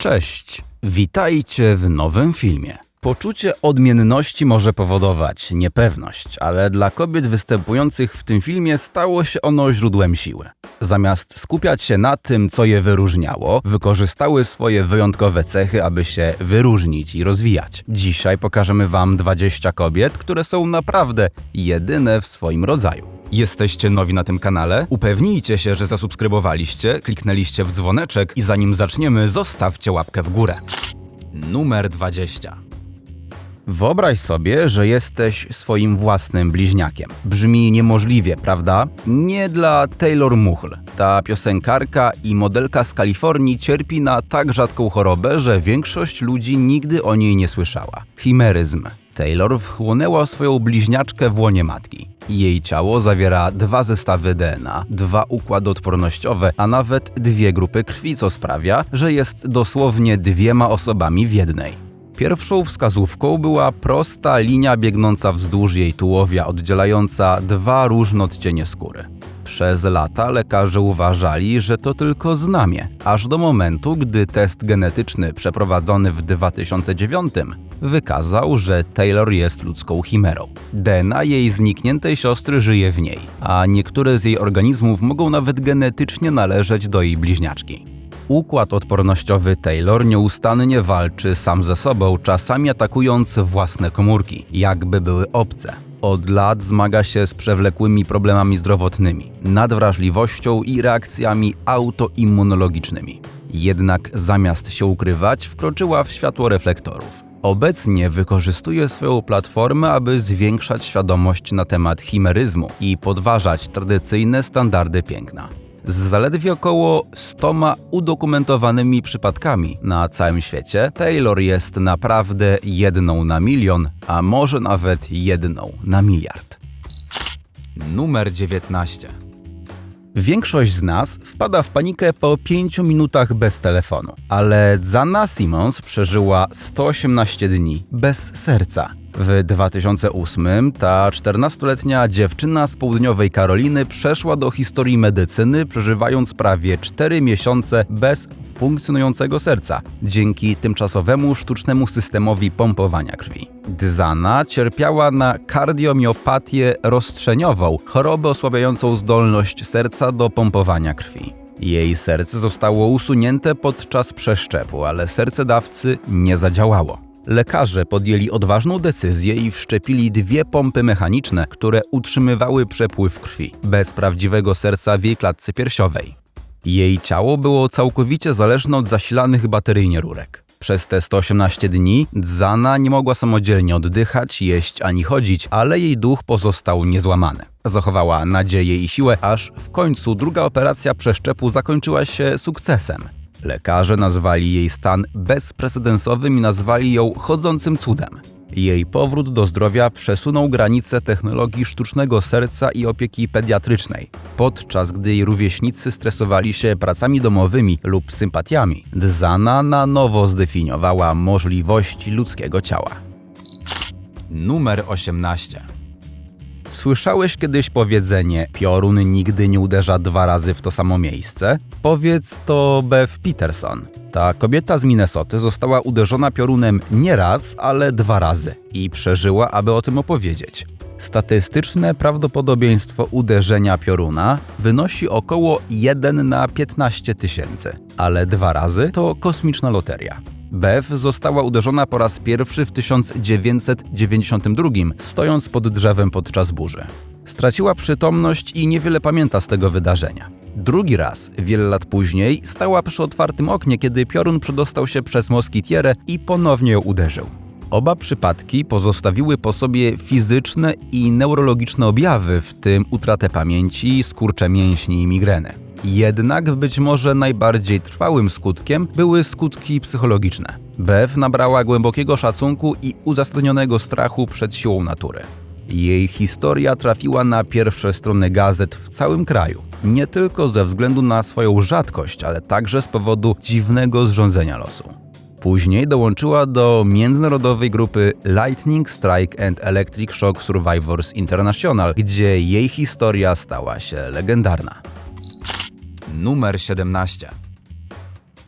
Cześć, witajcie w nowym filmie. Poczucie odmienności może powodować niepewność, ale dla kobiet występujących w tym filmie stało się ono źródłem siły. Zamiast skupiać się na tym, co je wyróżniało, wykorzystały swoje wyjątkowe cechy, aby się wyróżnić i rozwijać. Dzisiaj pokażemy Wam 20 kobiet, które są naprawdę jedyne w swoim rodzaju. Jesteście nowi na tym kanale? Upewnijcie się, że zasubskrybowaliście, kliknęliście w dzwoneczek i zanim zaczniemy, zostawcie łapkę w górę. Numer 20. Wyobraź sobie, że jesteś swoim własnym bliźniakiem. Brzmi niemożliwie, prawda? Nie dla Taylor Muchl. Ta piosenkarka i modelka z Kalifornii cierpi na tak rzadką chorobę, że większość ludzi nigdy o niej nie słyszała. Chimeryzm. Taylor wchłonęła swoją bliźniaczkę w łonie matki. Jej ciało zawiera dwa zestawy DNA, dwa układy odpornościowe, a nawet dwie grupy krwi, co sprawia, że jest dosłownie dwiema osobami w jednej. Pierwszą wskazówką była prosta linia biegnąca wzdłuż jej tułowia, oddzielająca dwa różne odcienie skóry. Przez lata lekarze uważali, że to tylko znamie, aż do momentu, gdy test genetyczny przeprowadzony w 2009 wykazał, że Taylor jest ludzką chimerą. DNA jej znikniętej siostry żyje w niej, a niektóre z jej organizmów mogą nawet genetycznie należeć do jej bliźniaczki. Układ odpornościowy Taylor nieustannie walczy sam ze sobą, czasami atakując własne komórki, jakby były obce. Od lat zmaga się z przewlekłymi problemami zdrowotnymi, nadwrażliwością i reakcjami autoimmunologicznymi. Jednak zamiast się ukrywać, wkroczyła w światło reflektorów. Obecnie wykorzystuje swoją platformę, aby zwiększać świadomość na temat chimeryzmu i podważać tradycyjne standardy piękna z zaledwie około 100 udokumentowanymi przypadkami na całym świecie, Taylor jest naprawdę jedną na milion, a może nawet jedną na miliard. Numer 19. Większość z nas wpada w panikę po 5 minutach bez telefonu, ale Zana Simmons przeżyła 118 dni bez serca w 2008 ta 14-letnia dziewczyna z południowej Karoliny przeszła do historii medycyny, przeżywając prawie 4 miesiące bez funkcjonującego serca, dzięki tymczasowemu sztucznemu systemowi pompowania krwi. Dzana cierpiała na kardiomiopatię rozstrzeniową, chorobę osłabiającą zdolność serca do pompowania krwi. Jej serce zostało usunięte podczas przeszczepu, ale serce dawcy nie zadziałało. Lekarze podjęli odważną decyzję i wszczepili dwie pompy mechaniczne, które utrzymywały przepływ krwi, bez prawdziwego serca w jej klatce piersiowej. Jej ciało było całkowicie zależne od zasilanych bateryjnie rurek. Przez te 118 dni Dzana nie mogła samodzielnie oddychać, jeść ani chodzić, ale jej duch pozostał niezłamany. Zachowała nadzieję i siłę, aż w końcu druga operacja przeszczepu zakończyła się sukcesem. Lekarze nazwali jej stan bezprecedensowym i nazwali ją chodzącym cudem. Jej powrót do zdrowia przesunął granice technologii sztucznego serca i opieki pediatrycznej, podczas gdy jej rówieśnicy stresowali się pracami domowymi lub sympatiami. Dzana na nowo zdefiniowała możliwości ludzkiego ciała. Numer 18 Słyszałeś kiedyś powiedzenie piorun nigdy nie uderza dwa razy w to samo miejsce? Powiedz to Beth Peterson. Ta kobieta z Minnesoty została uderzona piorunem nie raz, ale dwa razy i przeżyła, aby o tym opowiedzieć. Statystyczne prawdopodobieństwo uderzenia pioruna wynosi około 1 na 15 tysięcy, ale dwa razy to kosmiczna loteria. Bev została uderzona po raz pierwszy w 1992, stojąc pod drzewem podczas burzy. Straciła przytomność i niewiele pamięta z tego wydarzenia. Drugi raz, wiele lat później, stała przy otwartym oknie, kiedy piorun przedostał się przez moskitierę i ponownie ją uderzył. Oba przypadki pozostawiły po sobie fizyczne i neurologiczne objawy, w tym utratę pamięci, skurcze mięśni i migreny. Jednak być może najbardziej trwałym skutkiem były skutki psychologiczne. Bev nabrała głębokiego szacunku i uzasadnionego strachu przed siłą natury. Jej historia trafiła na pierwsze strony gazet w całym kraju. Nie tylko ze względu na swoją rzadkość, ale także z powodu dziwnego zrządzenia losu. Później dołączyła do międzynarodowej grupy Lightning Strike and Electric Shock Survivors International, gdzie jej historia stała się legendarna. Numer 17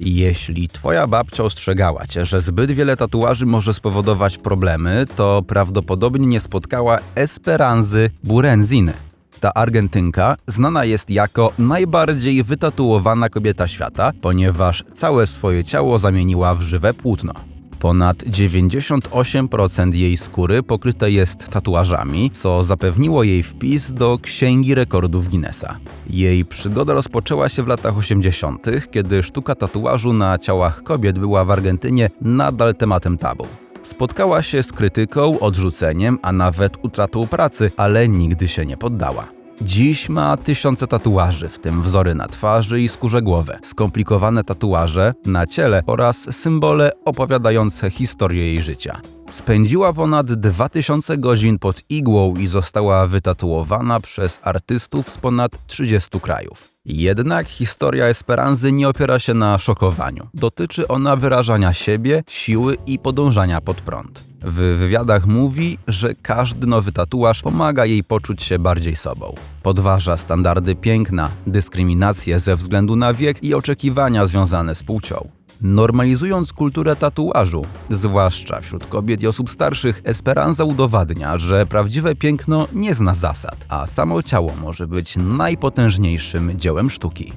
Jeśli twoja babcia ostrzegała cię, że zbyt wiele tatuaży może spowodować problemy, to prawdopodobnie nie spotkała Esperanzy Burenziny. Ta Argentynka znana jest jako najbardziej wytatuowana kobieta świata, ponieważ całe swoje ciało zamieniła w żywe płótno. Ponad 98% jej skóry pokryte jest tatuażami, co zapewniło jej wpis do Księgi Rekordów Guinnessa. Jej przygoda rozpoczęła się w latach 80., kiedy sztuka tatuażu na ciałach kobiet była w Argentynie nadal tematem tabu. Spotkała się z krytyką, odrzuceniem, a nawet utratą pracy, ale nigdy się nie poddała. Dziś ma tysiące tatuaży, w tym wzory na twarzy i skórze głowy, skomplikowane tatuaże na ciele oraz symbole opowiadające historię jej życia. Spędziła ponad 2000 godzin pod igłą i została wytatuowana przez artystów z ponad 30 krajów. Jednak historia Esperanzy nie opiera się na szokowaniu. Dotyczy ona wyrażania siebie, siły i podążania pod prąd. W wywiadach mówi, że każdy nowy tatuaż pomaga jej poczuć się bardziej sobą. Podważa standardy piękna, dyskryminację ze względu na wiek i oczekiwania związane z płcią. Normalizując kulturę tatuażu, zwłaszcza wśród kobiet i osób starszych, Esperanza udowadnia, że prawdziwe piękno nie zna zasad, a samo ciało może być najpotężniejszym dziełem sztuki.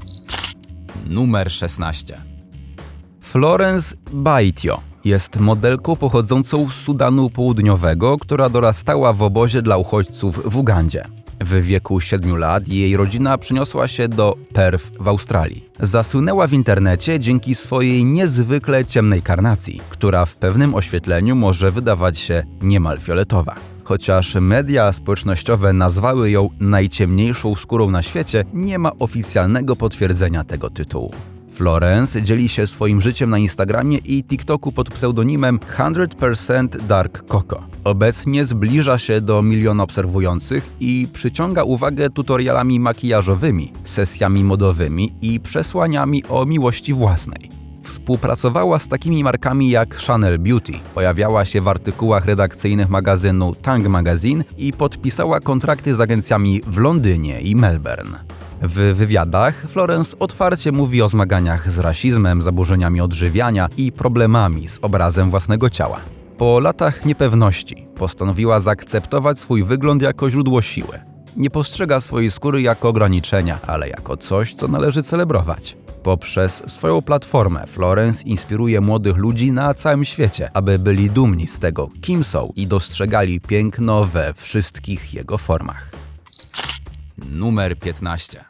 Numer 16. Florence Baitio jest modelką pochodzącą z Sudanu Południowego, która dorastała w obozie dla uchodźców w Ugandzie. W wieku 7 lat jej rodzina przyniosła się do Perth w Australii. Zasłynęła w internecie dzięki swojej niezwykle ciemnej karnacji, która w pewnym oświetleniu może wydawać się niemal fioletowa. Chociaż media społecznościowe nazwały ją najciemniejszą skórą na świecie, nie ma oficjalnego potwierdzenia tego tytułu. Florence dzieli się swoim życiem na Instagramie i TikToku pod pseudonimem 100% Dark Coco. Obecnie zbliża się do miliona obserwujących i przyciąga uwagę tutorialami makijażowymi, sesjami modowymi i przesłaniami o miłości własnej. Współpracowała z takimi markami jak Chanel Beauty, pojawiała się w artykułach redakcyjnych magazynu Tang Magazine i podpisała kontrakty z agencjami w Londynie i Melbourne. W wywiadach Florence otwarcie mówi o zmaganiach z rasizmem, zaburzeniami odżywiania i problemami z obrazem własnego ciała. Po latach niepewności postanowiła zaakceptować swój wygląd jako źródło siły. Nie postrzega swojej skóry jako ograniczenia, ale jako coś, co należy celebrować. Poprzez swoją platformę Florence inspiruje młodych ludzi na całym świecie, aby byli dumni z tego, kim są i dostrzegali piękno we wszystkich jego formach. Numer 15.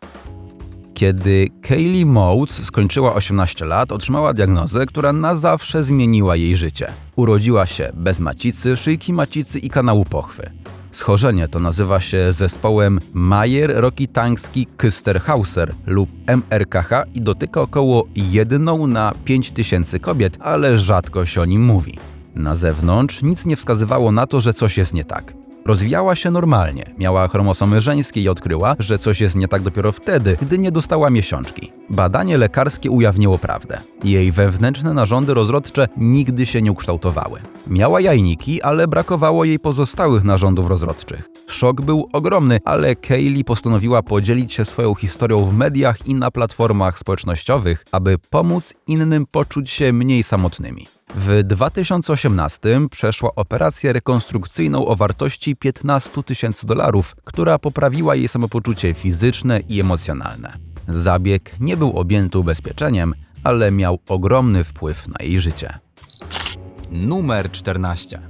Kiedy Kaylee Moat skończyła 18 lat, otrzymała diagnozę, która na zawsze zmieniła jej życie. Urodziła się bez macicy, szyjki macicy i kanału pochwy. Schorzenie to nazywa się zespołem Mayer-Rokitański-Kysterhauser lub MRKH i dotyka około 1 na 5000 kobiet, ale rzadko się o nim mówi. Na zewnątrz nic nie wskazywało na to, że coś jest nie tak. Rozwijała się normalnie, miała chromosomy żeńskie i odkryła, że coś jest nie tak dopiero wtedy, gdy nie dostała miesiączki. Badanie lekarskie ujawniło prawdę. Jej wewnętrzne narządy rozrodcze nigdy się nie ukształtowały. Miała jajniki, ale brakowało jej pozostałych narządów rozrodczych. Szok był ogromny, ale Kaylee postanowiła podzielić się swoją historią w mediach i na platformach społecznościowych, aby pomóc innym poczuć się mniej samotnymi. W 2018 przeszła operację rekonstrukcyjną o wartości 15 tysięcy dolarów, która poprawiła jej samopoczucie fizyczne i emocjonalne. Zabieg nie był objęty ubezpieczeniem, ale miał ogromny wpływ na jej życie. Numer 14.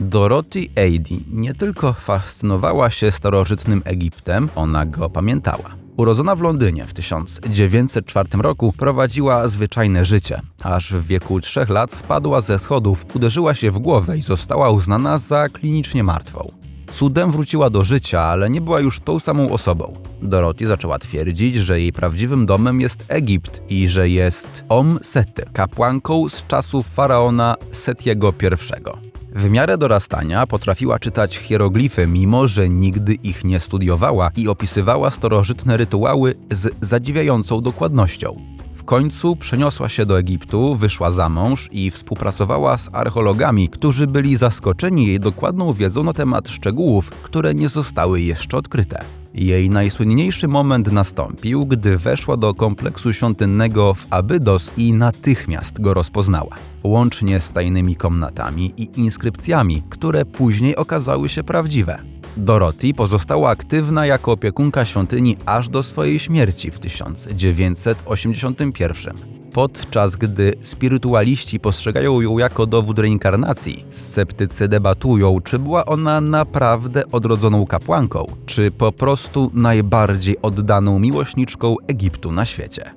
Dorothy Ady nie tylko fascynowała się starożytnym Egiptem, ona go pamiętała. Urodzona w Londynie w 1904 roku, prowadziła zwyczajne życie, aż w wieku trzech lat spadła ze schodów, uderzyła się w głowę i została uznana za klinicznie martwą. Cudem wróciła do życia, ale nie była już tą samą osobą. Dorothy zaczęła twierdzić, że jej prawdziwym domem jest Egipt i że jest Om Sety, kapłanką z czasów faraona Setiego I. W miarę dorastania potrafiła czytać hieroglify, mimo że nigdy ich nie studiowała i opisywała starożytne rytuały z zadziwiającą dokładnością. W końcu przeniosła się do Egiptu, wyszła za mąż i współpracowała z archeologami, którzy byli zaskoczeni jej dokładną wiedzą na temat szczegółów, które nie zostały jeszcze odkryte. Jej najsłynniejszy moment nastąpił, gdy weszła do kompleksu świątynnego w Abydos i natychmiast go rozpoznała, łącznie z tajnymi komnatami i inskrypcjami, które później okazały się prawdziwe. Dorothy pozostała aktywna jako opiekunka świątyni aż do swojej śmierci w 1981. Podczas gdy spirytualiści postrzegają ją jako dowód reinkarnacji, sceptycy debatują, czy była ona naprawdę odrodzoną kapłanką, czy po prostu najbardziej oddaną miłośniczką Egiptu na świecie.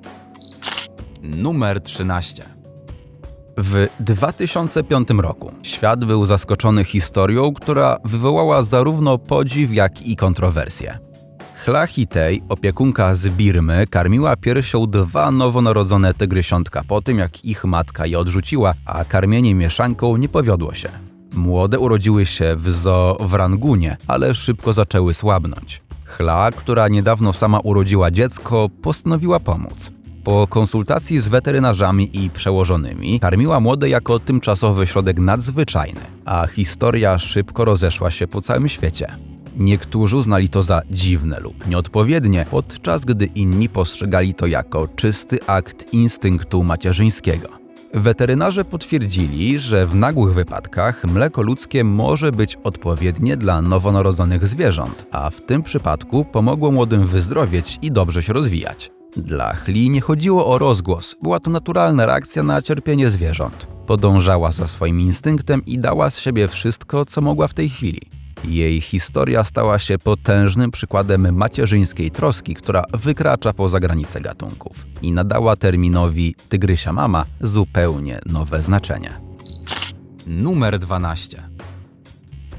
Numer 13. W 2005 roku świat był zaskoczony historią, która wywołała zarówno podziw, jak i kontrowersje. Chla Hitej, opiekunka z Birmy, karmiła piersią dwa nowonarodzone tygrysiątka po tym, jak ich matka je odrzuciła, a karmienie mieszanką nie powiodło się. Młode urodziły się w zoo w Rangunie, ale szybko zaczęły słabnąć. Chla, która niedawno sama urodziła dziecko, postanowiła pomóc. Po konsultacji z weterynarzami i przełożonymi karmiła młode jako tymczasowy środek nadzwyczajny, a historia szybko rozeszła się po całym świecie. Niektórzy uznali to za dziwne lub nieodpowiednie, podczas gdy inni postrzegali to jako czysty akt instynktu macierzyńskiego. Weterynarze potwierdzili, że w nagłych wypadkach mleko ludzkie może być odpowiednie dla nowonarodzonych zwierząt, a w tym przypadku pomogło młodym wyzdrowieć i dobrze się rozwijać. Dla Chli nie chodziło o rozgłos, była to naturalna reakcja na cierpienie zwierząt. Podążała za swoim instynktem i dała z siebie wszystko, co mogła w tej chwili. Jej historia stała się potężnym przykładem macierzyńskiej troski, która wykracza poza granice gatunków i nadała terminowi tygrysia mama zupełnie nowe znaczenie. Numer 12.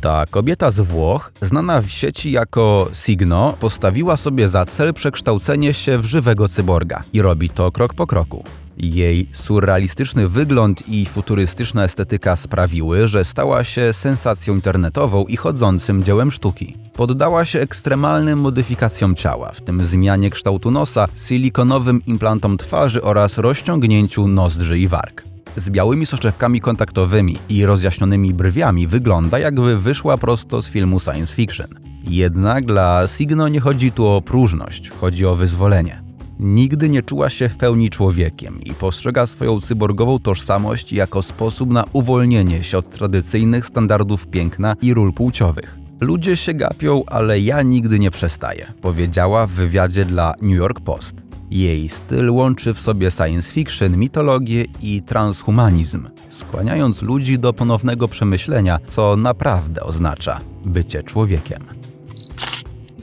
Ta kobieta z Włoch, znana w sieci jako Signo, postawiła sobie za cel przekształcenie się w żywego cyborga i robi to krok po kroku. Jej surrealistyczny wygląd i futurystyczna estetyka sprawiły, że stała się sensacją internetową i chodzącym dziełem sztuki. Poddała się ekstremalnym modyfikacjom ciała, w tym zmianie kształtu nosa, silikonowym implantom twarzy oraz rozciągnięciu nozdrzy i warg. Z białymi soczewkami kontaktowymi i rozjaśnionymi brwiami wygląda jakby wyszła prosto z filmu science fiction. Jednak dla Signo nie chodzi tu o próżność, chodzi o wyzwolenie. Nigdy nie czuła się w pełni człowiekiem i postrzega swoją cyborgową tożsamość jako sposób na uwolnienie się od tradycyjnych standardów piękna i ról płciowych. Ludzie się gapią, ale ja nigdy nie przestaję, powiedziała w wywiadzie dla New York Post. Jej styl łączy w sobie science fiction, mitologię i transhumanizm, skłaniając ludzi do ponownego przemyślenia, co naprawdę oznacza bycie człowiekiem.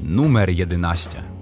Numer 11.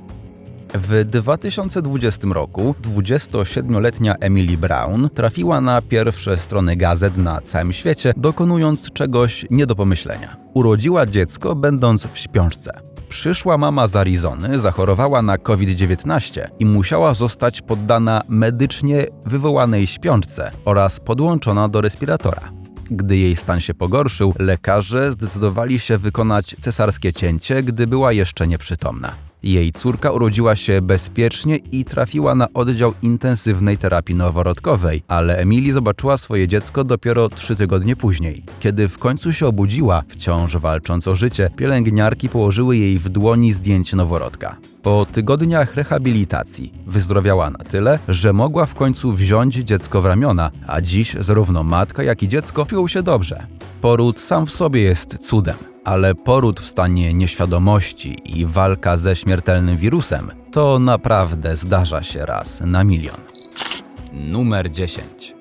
W 2020 roku 27-letnia Emily Brown trafiła na pierwsze strony gazet na całym świecie, dokonując czegoś nie do pomyślenia. Urodziła dziecko, będąc w śpiączce. Przyszła mama z Arizony zachorowała na COVID-19 i musiała zostać poddana medycznie wywołanej śpiączce oraz podłączona do respiratora. Gdy jej stan się pogorszył, lekarze zdecydowali się wykonać cesarskie cięcie, gdy była jeszcze nieprzytomna. Jej córka urodziła się bezpiecznie i trafiła na oddział intensywnej terapii noworodkowej, ale Emily zobaczyła swoje dziecko dopiero trzy tygodnie później. Kiedy w końcu się obudziła, wciąż walcząc o życie, pielęgniarki położyły jej w dłoni zdjęcie noworodka. Po tygodniach rehabilitacji wyzdrowiała na tyle, że mogła w końcu wziąć dziecko w ramiona, a dziś zarówno matka, jak i dziecko czują się dobrze. Poród sam w sobie jest cudem ale poród w stanie nieświadomości i walka ze śmiertelnym wirusem to naprawdę zdarza się raz na milion. Numer 10.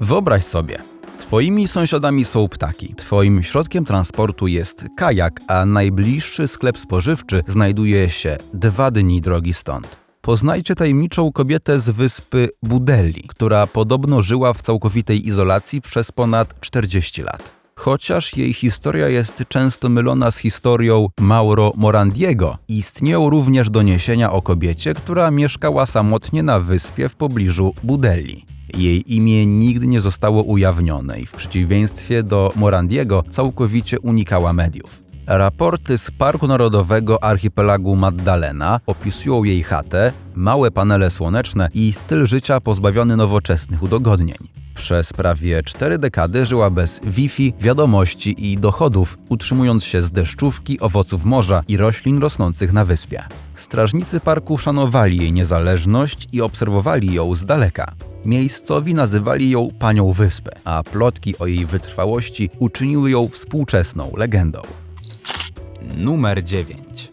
Wyobraź sobie, Twoimi sąsiadami są ptaki. Twoim środkiem transportu jest kajak, a najbliższy sklep spożywczy znajduje się dwa dni drogi stąd. Poznajcie tajemniczą kobietę z wyspy Budelli, która podobno żyła w całkowitej izolacji przez ponad 40 lat. Chociaż jej historia jest często mylona z historią Mauro Morandiego, istnieją również doniesienia o kobiecie, która mieszkała samotnie na wyspie w pobliżu Budelli. Jej imię nigdy nie zostało ujawnione i w przeciwieństwie do Morandiego całkowicie unikała mediów. Raporty z Parku Narodowego Archipelagu Maddalena opisują jej chatę, małe panele słoneczne i styl życia pozbawiony nowoczesnych udogodnień. Przez prawie cztery dekady żyła bez Wi-Fi, wiadomości i dochodów, utrzymując się z deszczówki, owoców morza i roślin rosnących na wyspie. Strażnicy parku szanowali jej niezależność i obserwowali ją z daleka. Miejscowi nazywali ją panią wyspy, a plotki o jej wytrwałości uczyniły ją współczesną legendą. Numer 9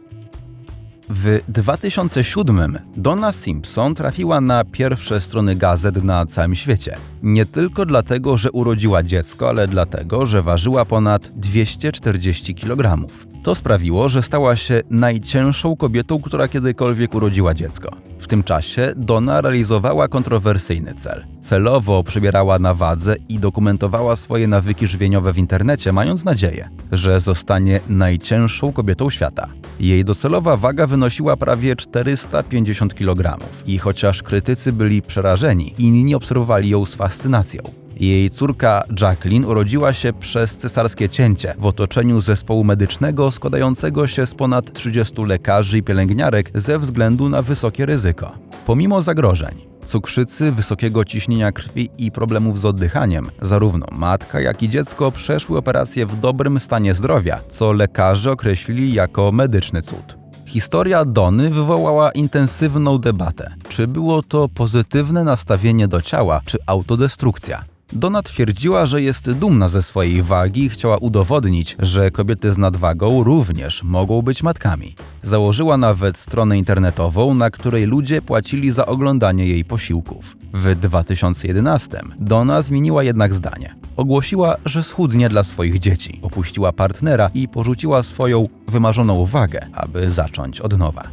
w 2007 Donna Simpson trafiła na pierwsze strony gazet na całym świecie. Nie tylko dlatego, że urodziła dziecko, ale dlatego, że ważyła ponad 240 kg. To sprawiło, że stała się najcięższą kobietą, która kiedykolwiek urodziła dziecko. W tym czasie Donna realizowała kontrowersyjny cel. Celowo przybierała na wadze i dokumentowała swoje nawyki żywieniowe w internecie, mając nadzieję, że zostanie najcięższą kobietą świata. Jej docelowa waga wynosiła prawie 450 kg i chociaż krytycy byli przerażeni, inni obserwowali ją z fascynacją. Jej córka Jacqueline urodziła się przez cesarskie cięcie w otoczeniu zespołu medycznego składającego się z ponad 30 lekarzy i pielęgniarek ze względu na wysokie ryzyko. Pomimo zagrożeń, cukrzycy, wysokiego ciśnienia krwi i problemów z oddychaniem, zarówno matka, jak i dziecko przeszły operację w dobrym stanie zdrowia, co lekarze określili jako medyczny cud. Historia Dony wywołała intensywną debatę. Czy było to pozytywne nastawienie do ciała, czy autodestrukcja? Dona twierdziła, że jest dumna ze swojej wagi i chciała udowodnić, że kobiety z nadwagą również mogą być matkami. Założyła nawet stronę internetową, na której ludzie płacili za oglądanie jej posiłków. W 2011 Dona zmieniła jednak zdanie. Ogłosiła, że schudnie dla swoich dzieci, opuściła partnera i porzuciła swoją wymarzoną wagę, aby zacząć od nowa.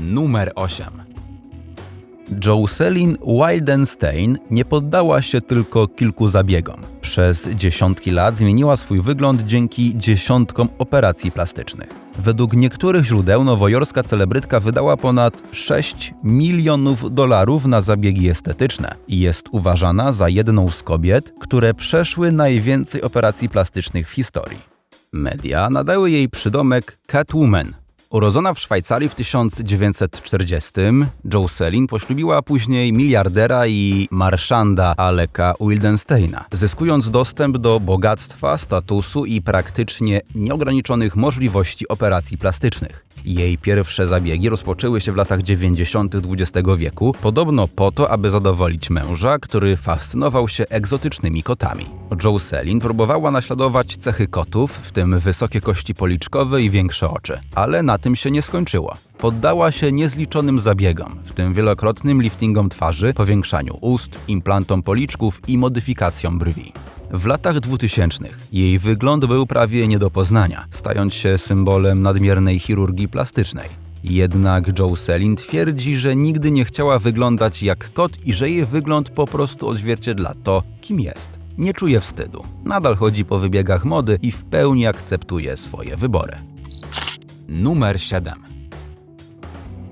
Numer 8 Jocelyn Wildenstein nie poddała się tylko kilku zabiegom. Przez dziesiątki lat zmieniła swój wygląd dzięki dziesiątkom operacji plastycznych. Według niektórych źródeł nowojorska celebrytka wydała ponad 6 milionów dolarów na zabiegi estetyczne i jest uważana za jedną z kobiet, które przeszły najwięcej operacji plastycznych w historii. Media nadały jej przydomek Catwoman, Urodzona w Szwajcarii w 1940, Jocelyn poślubiła później miliardera i marszanda Aleka Wildensteina, zyskując dostęp do bogactwa, statusu i praktycznie nieograniczonych możliwości operacji plastycznych. Jej pierwsze zabiegi rozpoczęły się w latach 90. XX wieku, podobno po to, aby zadowolić męża, który fascynował się egzotycznymi kotami. Jocelyn próbowała naśladować cechy kotów, w tym wysokie kości policzkowe i większe oczy, ale na tym się nie skończyło. Poddała się niezliczonym zabiegom, w tym wielokrotnym liftingom twarzy, powiększaniu ust, implantom policzków i modyfikacjom brwi. W latach 2000 jej wygląd był prawie nie do poznania, stając się symbolem nadmiernej chirurgii plastycznej. Jednak Jocelyn twierdzi, że nigdy nie chciała wyglądać jak kot i że jej wygląd po prostu odzwierciedla to, kim jest. Nie czuje wstydu, nadal chodzi po wybiegach mody i w pełni akceptuje swoje wybory. Numer 7.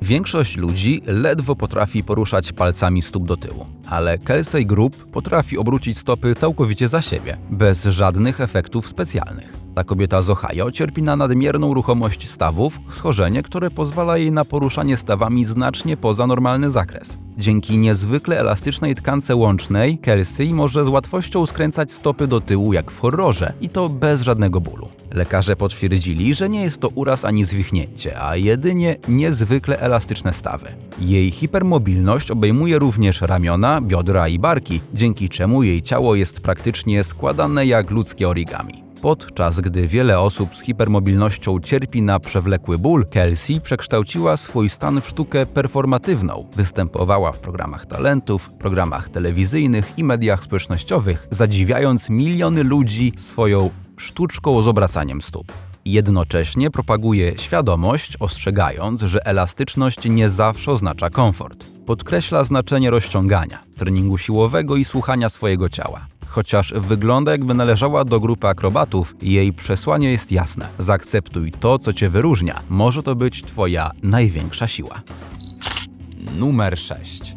Większość ludzi ledwo potrafi poruszać palcami stóp do tyłu, ale Kelsey Group potrafi obrócić stopy całkowicie za siebie, bez żadnych efektów specjalnych. Ta kobieta z Ohio cierpi na nadmierną ruchomość stawów, schorzenie, które pozwala jej na poruszanie stawami znacznie poza normalny zakres. Dzięki niezwykle elastycznej tkance łącznej, Kelsey może z łatwością skręcać stopy do tyłu jak w horrorze i to bez żadnego bólu. Lekarze potwierdzili, że nie jest to uraz ani zwichnięcie, a jedynie niezwykle elastyczne stawy. Jej hipermobilność obejmuje również ramiona, biodra i barki, dzięki czemu jej ciało jest praktycznie składane jak ludzkie origami. Podczas gdy wiele osób z hipermobilnością cierpi na przewlekły ból, Kelsey przekształciła swój stan w sztukę performatywną. Występowała w programach talentów, programach telewizyjnych i mediach społecznościowych, zadziwiając miliony ludzi swoją sztuczką z obracaniem stóp. Jednocześnie propaguje świadomość, ostrzegając, że elastyczność nie zawsze oznacza komfort. Podkreśla znaczenie rozciągania, treningu siłowego i słuchania swojego ciała. Chociaż wygląda jakby należała do grupy akrobatów, jej przesłanie jest jasne. Zaakceptuj to, co cię wyróżnia. Może to być twoja największa siła. Numer 6.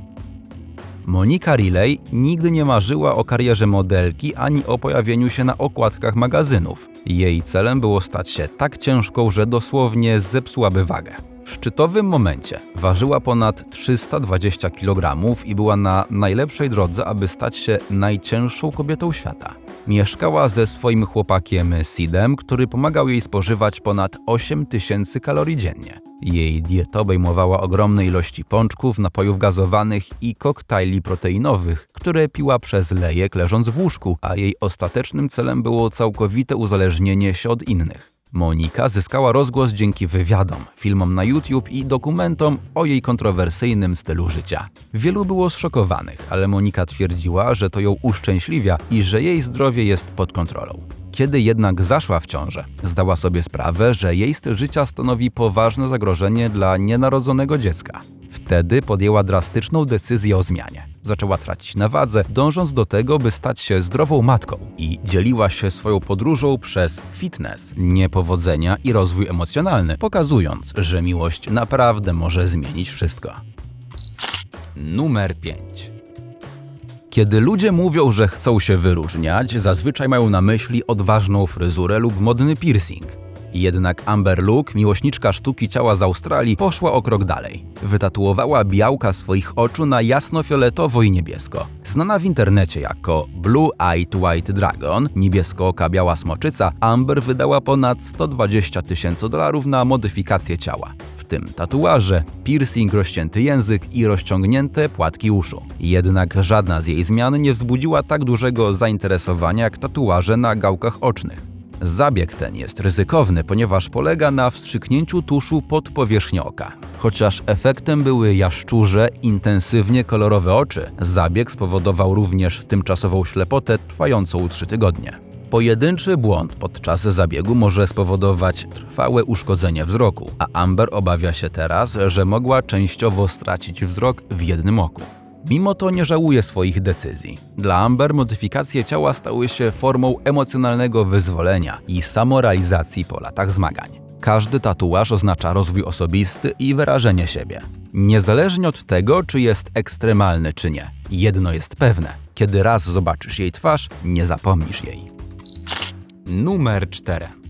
Monika Riley nigdy nie marzyła o karierze modelki ani o pojawieniu się na okładkach magazynów. Jej celem było stać się tak ciężką, że dosłownie zepsułaby wagę. W szczytowym momencie ważyła ponad 320 kg i była na najlepszej drodze, aby stać się najcięższą kobietą świata. Mieszkała ze swoim chłopakiem Sidem, który pomagał jej spożywać ponad 8 tysięcy kalorii dziennie. Jej dieta obejmowała ogromne ilości pączków, napojów gazowanych i koktajli proteinowych, które piła przez lejek leżąc w łóżku, a jej ostatecznym celem było całkowite uzależnienie się od innych. Monika zyskała rozgłos dzięki wywiadom, filmom na YouTube i dokumentom o jej kontrowersyjnym stylu życia. Wielu było zszokowanych, ale Monika twierdziła, że to ją uszczęśliwia i że jej zdrowie jest pod kontrolą. Kiedy jednak zaszła w ciążę, zdała sobie sprawę, że jej styl życia stanowi poważne zagrożenie dla nienarodzonego dziecka. Wtedy podjęła drastyczną decyzję o zmianie. Zaczęła tracić na wadze, dążąc do tego, by stać się zdrową matką i dzieliła się swoją podróżą przez fitness, niepowodzenia i rozwój emocjonalny, pokazując, że miłość naprawdę może zmienić wszystko. Numer 5. Kiedy ludzie mówią, że chcą się wyróżniać, zazwyczaj mają na myśli odważną fryzurę lub modny piercing. Jednak Amber Luke, miłośniczka sztuki ciała z Australii, poszła o krok dalej. Wytatuowała białka swoich oczu na jasno-fioletowo i niebiesko. Znana w internecie jako Blue Eyed White Dragon, niebiesko-oka biała smoczyca, Amber wydała ponad 120 tysięcy dolarów na modyfikację ciała w tym tatuaże, piercing, rozcięty język i rozciągnięte płatki uszu. Jednak żadna z jej zmian nie wzbudziła tak dużego zainteresowania jak tatuaże na gałkach ocznych. Zabieg ten jest ryzykowny, ponieważ polega na wstrzyknięciu tuszu pod powierzchnię oka. Chociaż efektem były jaszczurze, intensywnie kolorowe oczy, zabieg spowodował również tymczasową ślepotę trwającą 3 tygodnie. Pojedynczy błąd podczas zabiegu może spowodować trwałe uszkodzenie wzroku, a Amber obawia się teraz, że mogła częściowo stracić wzrok w jednym oku. Mimo to nie żałuje swoich decyzji. Dla Amber modyfikacje ciała stały się formą emocjonalnego wyzwolenia i samorealizacji po latach zmagań. Każdy tatuaż oznacza rozwój osobisty i wyrażenie siebie. Niezależnie od tego, czy jest ekstremalny, czy nie. Jedno jest pewne: kiedy raz zobaczysz jej twarz, nie zapomnisz jej. Numer 4.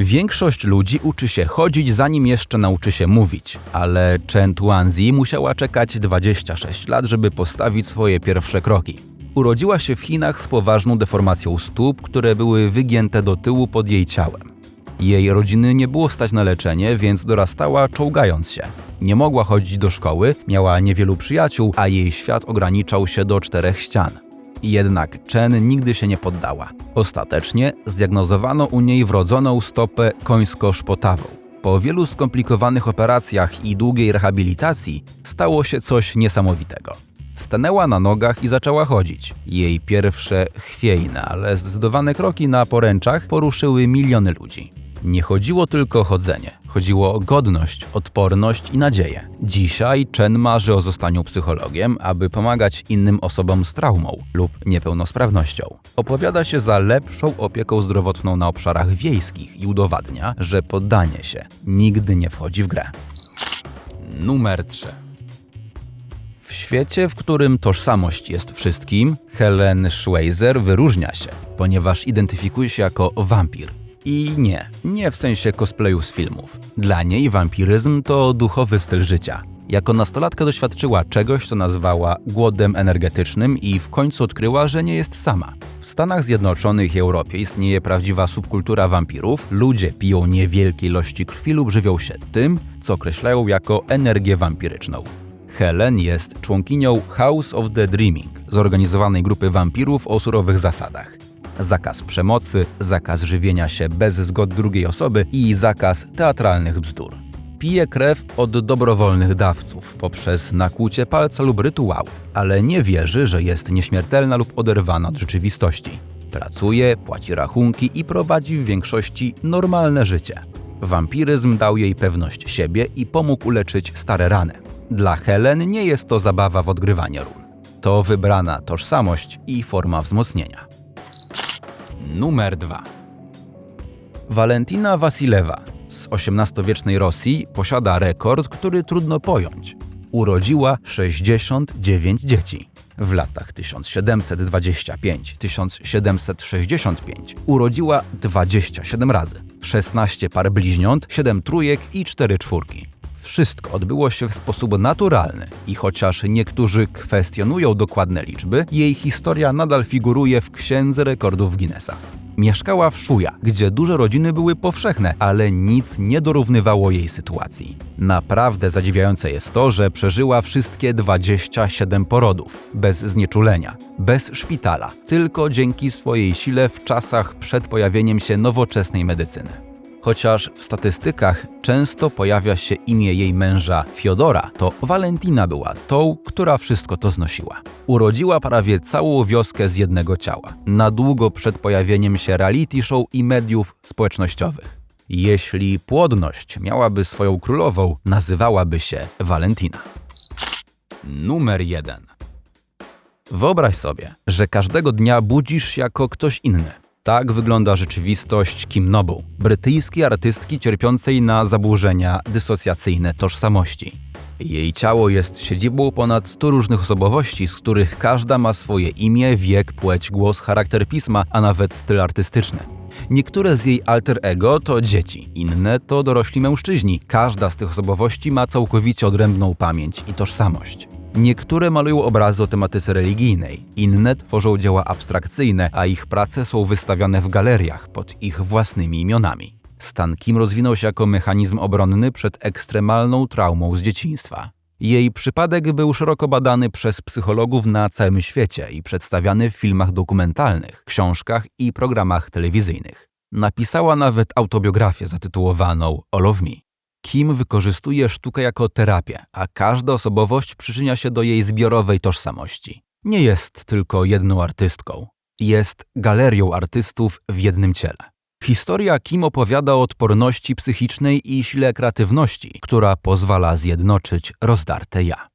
Większość ludzi uczy się chodzić, zanim jeszcze nauczy się mówić, ale Chen Tuanzi musiała czekać 26 lat, żeby postawić swoje pierwsze kroki. Urodziła się w Chinach z poważną deformacją stóp, które były wygięte do tyłu pod jej ciałem. Jej rodziny nie było stać na leczenie, więc dorastała czołgając się. Nie mogła chodzić do szkoły, miała niewielu przyjaciół, a jej świat ograniczał się do czterech ścian. Jednak Chen nigdy się nie poddała. Ostatecznie zdiagnozowano u niej wrodzoną stopę końsko-szpotawą. Po wielu skomplikowanych operacjach i długiej rehabilitacji stało się coś niesamowitego. Stanęła na nogach i zaczęła chodzić. Jej pierwsze chwiejne, ale zdecydowane kroki na poręczach poruszyły miliony ludzi. Nie chodziło tylko o chodzenie, chodziło o godność, odporność i nadzieję. Dzisiaj Chen marzy o zostaniu psychologiem, aby pomagać innym osobom z traumą lub niepełnosprawnością. Opowiada się za lepszą opieką zdrowotną na obszarach wiejskich i udowadnia, że poddanie się nigdy nie wchodzi w grę. Numer 3. W świecie, w którym tożsamość jest wszystkim, Helen Schweizer wyróżnia się, ponieważ identyfikuje się jako wampir. I nie, nie w sensie cosplayu z filmów. Dla niej wampiryzm to duchowy styl życia. Jako nastolatka doświadczyła czegoś, co nazwała głodem energetycznym i w końcu odkryła, że nie jest sama. W Stanach Zjednoczonych i Europie istnieje prawdziwa subkultura wampirów. Ludzie piją niewielkie ilości krwi lub żywią się tym, co określają jako energię wampiryczną. Helen jest członkinią House of the Dreaming, zorganizowanej grupy wampirów o surowych zasadach zakaz przemocy, zakaz żywienia się bez zgody drugiej osoby i zakaz teatralnych bzdur. Pije krew od dobrowolnych dawców poprzez nakłucie palca lub rytuały, ale nie wierzy, że jest nieśmiertelna lub oderwana od rzeczywistości. Pracuje, płaci rachunki i prowadzi w większości normalne życie. Wampiryzm dał jej pewność siebie i pomógł uleczyć stare rany. Dla Helen nie jest to zabawa w odgrywanie ról. To wybrana tożsamość i forma wzmocnienia. Numer 2. Walentina Wasilewa z XVIII-wiecznej Rosji posiada rekord, który trudno pojąć. Urodziła 69 dzieci. W latach 1725-1765 urodziła 27 razy, 16 par bliźniąt, 7 trójek i 4 czwórki. Wszystko odbyło się w sposób naturalny i chociaż niektórzy kwestionują dokładne liczby, jej historia nadal figuruje w Księdze Rekordów Guinnessa. Mieszkała w Szuja, gdzie duże rodziny były powszechne, ale nic nie dorównywało jej sytuacji. Naprawdę zadziwiające jest to, że przeżyła wszystkie 27 porodów, bez znieczulenia, bez szpitala, tylko dzięki swojej sile w czasach przed pojawieniem się nowoczesnej medycyny. Chociaż w statystykach często pojawia się imię jej męża Fiodora, to Valentina była tą, która wszystko to znosiła. Urodziła prawie całą wioskę z jednego ciała, na długo przed pojawieniem się reality show i mediów społecznościowych. Jeśli płodność miałaby swoją królową, nazywałaby się Valentina. Numer 1. Wyobraź sobie, że każdego dnia budzisz się jako ktoś inny. Tak wygląda rzeczywistość Kim Nobu, brytyjskiej artystki cierpiącej na zaburzenia dysocjacyjne tożsamości. Jej ciało jest siedzibą ponad 100 różnych osobowości, z których każda ma swoje imię, wiek, płeć, głos, charakter pisma, a nawet styl artystyczny. Niektóre z jej alter ego to dzieci, inne to dorośli mężczyźni. Każda z tych osobowości ma całkowicie odrębną pamięć i tożsamość. Niektóre malują obrazy o tematyce religijnej, inne tworzą dzieła abstrakcyjne, a ich prace są wystawiane w galeriach pod ich własnymi imionami. Stan Kim rozwinął się jako mechanizm obronny przed ekstremalną traumą z dzieciństwa. Jej przypadek był szeroko badany przez psychologów na całym świecie i przedstawiany w filmach dokumentalnych, książkach i programach telewizyjnych. Napisała nawet autobiografię zatytułowaną All of Me. Kim wykorzystuje sztukę jako terapię, a każda osobowość przyczynia się do jej zbiorowej tożsamości. Nie jest tylko jedną artystką, jest galerią artystów w jednym ciele. Historia Kim opowiada o odporności psychicznej i sile kreatywności, która pozwala zjednoczyć rozdarte ja.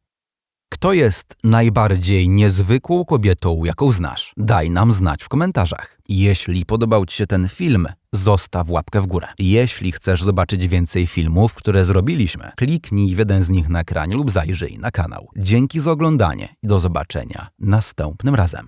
Kto jest najbardziej niezwykłą kobietą, jaką znasz? Daj nam znać w komentarzach. Jeśli podobał Ci się ten film, zostaw łapkę w górę. Jeśli chcesz zobaczyć więcej filmów, które zrobiliśmy, kliknij w jeden z nich na ekranie lub zajrzyj na kanał. Dzięki za oglądanie i do zobaczenia następnym razem.